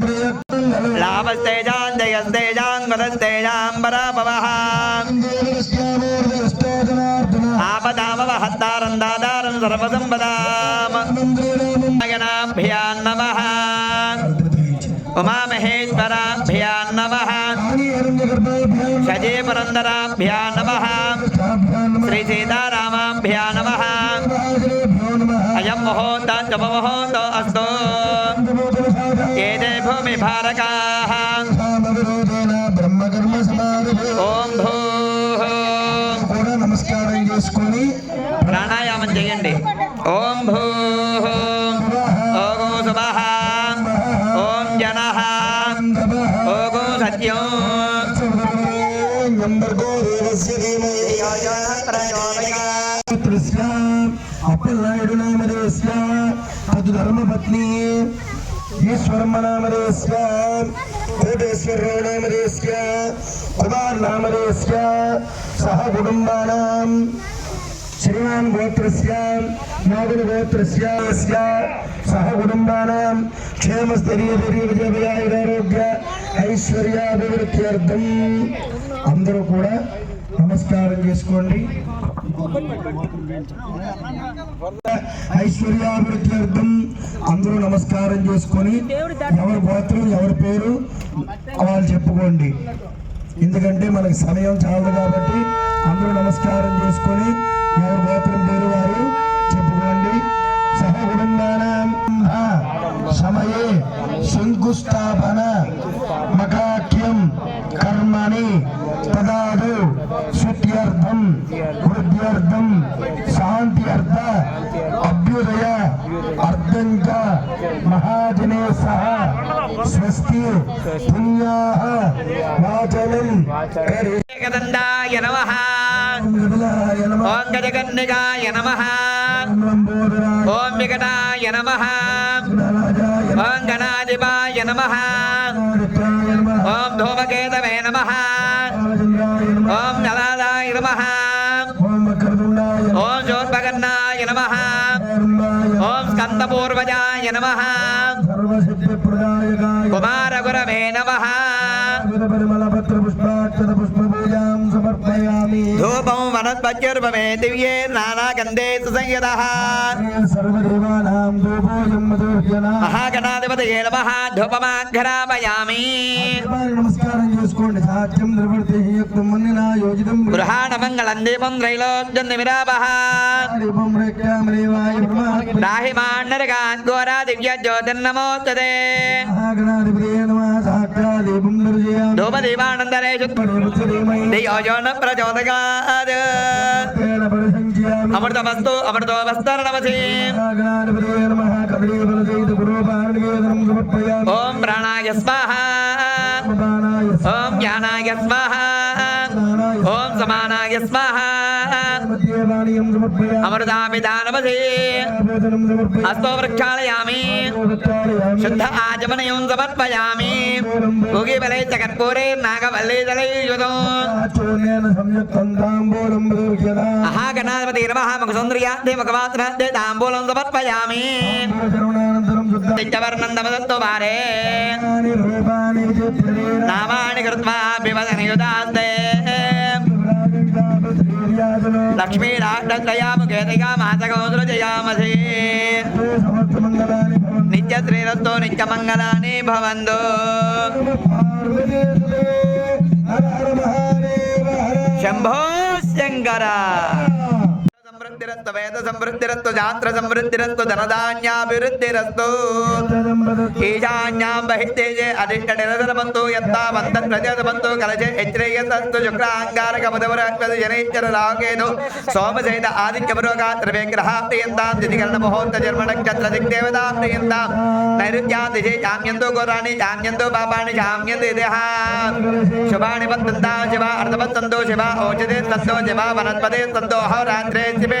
ప్రియకంగళ లాభస్తేజాం జయస్తేజాం గతస్తేజాం పరాభవః ఆపదామవహత్తారం దాదారం సర్వసంపదాం గణాభ్యాం నమః. ఉమామహేశ్వరాభ్యాం నమః. షజే పురందరాభ్యాం నమః. శ్రీ సీతారామాభ్యాం నమః అయం ముహూర్త శుభముహూర్తో అస్తు ఏదే భూమి భారకాః ఓం భూ కూడా నమస్కారం చేసుకొని ప్రాణాయామం చేయండి ఓం భూ ఓం శుభః ఓం జనః ఓం సత్యం అప్పలనాయుడు నామదేశ్య తదు ధర్మపత్ని ఈశ్వరమ్మ నామదేశ్య కోటేశ్వరరావు నామదేశ్య కుమార్ నామదేశ్య సహ కుటుంబానాం. శ్రీమాన్ గోత్రస్య. నాగుల గోత్రస్య సహ కుటుంబానాం. క్షేమస్థైర్య విజయ విజయారోగ్య ఐశ్వర్యాభివృద్ధ్యర్థం అందరూ కూడా నమస్కారం చేసుకోండి. ఐశ్వర్యాభివృద్ధ్యర్థం అందరూ నమస్కారం చేసుకొని ఎవరి గోత్రం ఎవరి పేరు వాళ్ళు చెప్పుకోండి. ఎందుకంటే మనకి సమయం చాలదు కాబట్టి అందరూ నమస్కారం చేసుకొని ఎవరి గోత్రం పేరు వారు చెప్పుకోండి. సహ సమయే శంకుస్థాపన మకాఖ్యం కర్మని తదాదు శుత్యర్థం వృద్ధ్యర్థం శాంతి అర్థ అభ్యుదయ అర్ధంచ మహాజనే సహ స్వస్తి పుణ్యా వాచనం కరి. ఏకదండాయ నమః. ఓం గజకన్నికాయ నమః. లంబోదరాయ ఓం వికటాయ నమః. రాజాయ ఓం గణాధిపాయ నమః. నారదాయ నమః. ఓం ధూమకేతవే నమః. రాజేంద్రాయ నమః. ఓం నలాదాయ నమః ఓం వక్రతుండాయ నమః ఓం శోర్పకర్ణాయ నమః ధర్మాయ ఓం స్కందపూర్వజాయ నమః సర్వసిద్ధిప్రదాయకాయ కుమారగురవే నమః పరిమళపత్ర పుష్పాక్షత పుష్పపూజాం సమర్పయామి ధూపం వనస్పత్యుర్భవే దివ్యే నానాగంధే సుసంయతః సర్వదేవానాం ధూపోయం మధుర్యనా మహాగణాధిపతయే నమః ధూపమాఘ్రామయామి నమస్కారం చేసుకోండి సాధ్యం యోజితం గృహాణమంగళం దీపం దివ్య ధూపదీపానందరేషు దియోజన అమృతమస్తు ఓం ప్రాణాయ స్వాహ ఓం జ్ఞానాయ స్వాహ సమానాయ స్వాహ మధ్యే పానీయం వృక్షాళయామి శుద్ధ ఆచమనయం సమర్పయామి భోగిబలై జగత్పూరే నాగవల్లే జలయుధం ఆచూర్ణేన సంయుక్తం తాంబూలం తాంబూలం సమర్పయామి వారే నామాని కృత్వా లక్ష్మీరాష్టయాముఖేతగా మాతకౌసులు జయామసి సమర్థమంగళాని భవంతు నిత్య శ్రీరస్తో నిత్యమంగళాని భవంతు. హర శంభో శంకరా. సమృద్ధిరస్తు వేద సమృద్ధిరస్తు శాస్త్ర సమృద్ధిరస్తు ధనధాన్యాభివృద్ధిరస్తు ఈశాన్యాం బహిర్తేజే అధిష్టనిరసనమంతు యత్తావంతం ప్రజాతమంతు కలచే హెచ్రేయసస్తు శుక్రాంగారకమదవరక్తద జనైశ్చర రాకేదు సోమశైత ఆదిత్యపురోగా త్రివేగ్రహ ప్రియంతాం దిధికరణ ముహూర్త జన్మ నక్షత్ర దిగ్దేవతా ప్రియంతాం నైరుత్యాం దిశే జామ్యంతో ఘోరాణి జామ్యంతో పాపాణి జామ్యంతో ఇదేహ శుభాని పత్తంతా శివ అర్ధపత్తంతో శివ ఓచదే సంతో శివ వనస్పతే తంతో అహోరాత్రే శివే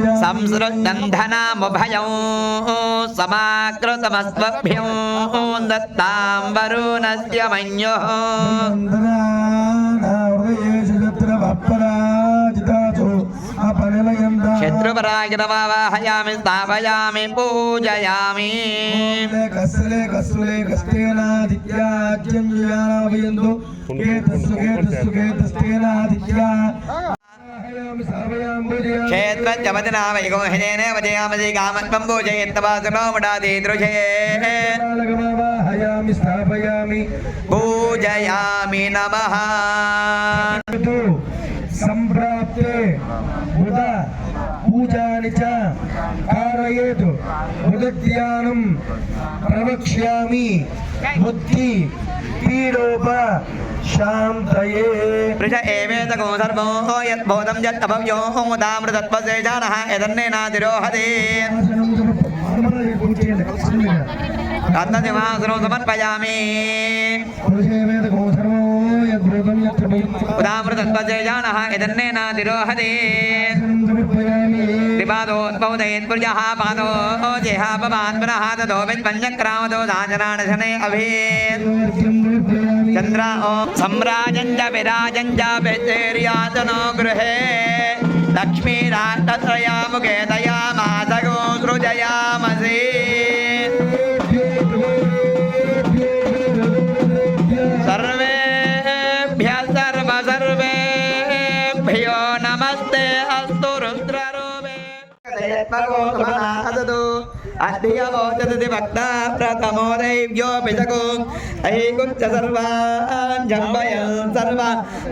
పూజయామి संसृतं धनामुभयं समाकृतमस्त्वभ्यं दत्तां वरुणस्य मन्युः शत्रुपरागिरमावाहयामि स्थापयामि पूजयामि కస్సులే కస్సులే కష్టేనాదిత్యాజ్యం యావయందు కేతస్సు కేతస్సు కేతస్తేనాదిత్యా ക്ഷേത്രജപതിനാമൈകോഹജേന വജയാമതി കാമത്വം പൂജയത്തവാസനോ മുടാതീദൃശേ പൂജയാമി നമ सम्प्राप्ते उदा पूजानि च कारयेतु उदध्यानं प्रवक्ष्यामि बुद्धि पीडोप वृष एवेदको सर्वो यद्भूतं यत्तभव्यो होदामृतत्वशेषाणः यदन्नेनातिरोहते रत्नसिंहासनो समर्पयामि उदामृतत्वशेषाणः यदन्नेनातिरोहते त्रिपादोद्बौधयेत्पुर्यः पादो जेहापमात्मनः ततो विद्वञ्जक्रामतो दाचराणशने अभे చంద్ర సమ్రాజంజ విరాజంజ బెజేర్యాతనో గృహే లక్ష్మీరాష్ట్రయాముఖే దయామాసగో సృజయామసి సర్వేభ్య సర్వ సర్వేభ్యో నమస్తే అస్తు రుద్రరూపే అద్యవోచతి భక్త ప్రథమో దైవ్యో పితకు ఐగుచ్చ సర్వాన్ జంబయం సర్వ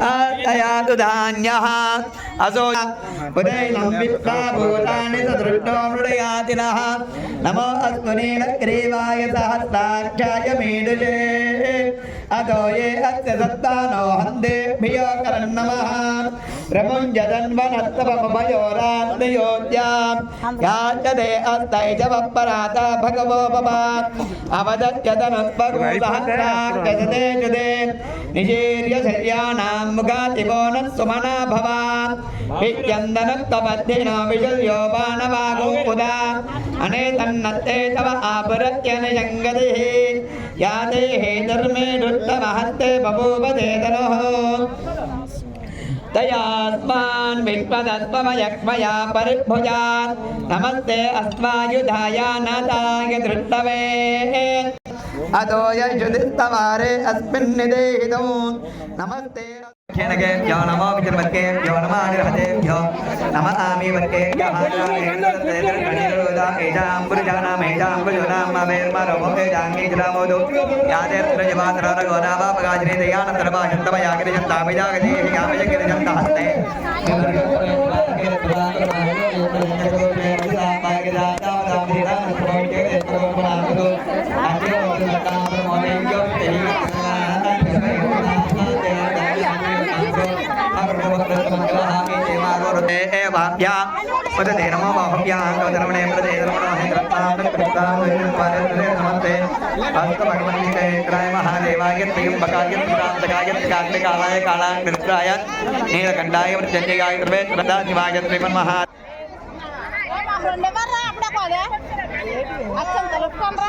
ఆతయాదు ధాన్యః. అసో ఉదయం విప్రా భూతాని సదృష్టో మృడయాతినః. నమో అస్మనేన గ్రీవాయ సహస్రాక్షాయ మేడులే अतो ये अस्य सत्तानो हन्तेभ्यो करन्नमः प्रमुञ्जतन्वनस्तवमभयोरात्मयोद्याम् याचते अस्तै च वप्पराता भगवो मम अवदत्यतनुत्पगो सहस्राक्षते चुदे निशीर्य शर्याणां मुखातिवो न सुमना भवा विद्यन्दनुत्तमध्यनो विशल्यो बाणवागो उदा अनेतन्नत्ते तव आपरत्यनशङ्गतिः या देः धर्मे दुष्टमहत्ते बभूव चेतनः तयास्मान् विश्वदत्वमयक्मया परिभुजात् नमस्ते अस्मायुधाय नादाय दृष्टवे अतो यजुदिस्तवारे अस्मिन्निदेहितौ नमस्ते క్షేణకేభ్యో నమో విజృంభత్కేభ్యో నమానిర్హతేభ్యో నమ ఆమీవర్కేభ్యోజాంబుజానామేజాంబుజోనామేర్మరోమేజాంగీజరామోదు యాదేత్రజవాతరాగోనావాపగాజనేదయానంతరభాషంతమయాగిరిజంతామిజాగిరిజంతహస్తే वाप्या पदते नमो बाहुभ्यां गौतरमणे प्रदे रमणो हेन्द्रत्तां नमस्ते हस्त भगवन्ते त्राय महादेवाय त्र्यम्बकाय त्रिकान्तकाय त्रिकाग्निकालाय कालाग्निरुद्राय नीलकण्ठाय मृत्युञ्जयाय कृपे श्रद्धाशिवाय त्रिमन्महा రెండెవర్రా అప్పుడే పోదే అచ్చం కలుపుకోనరా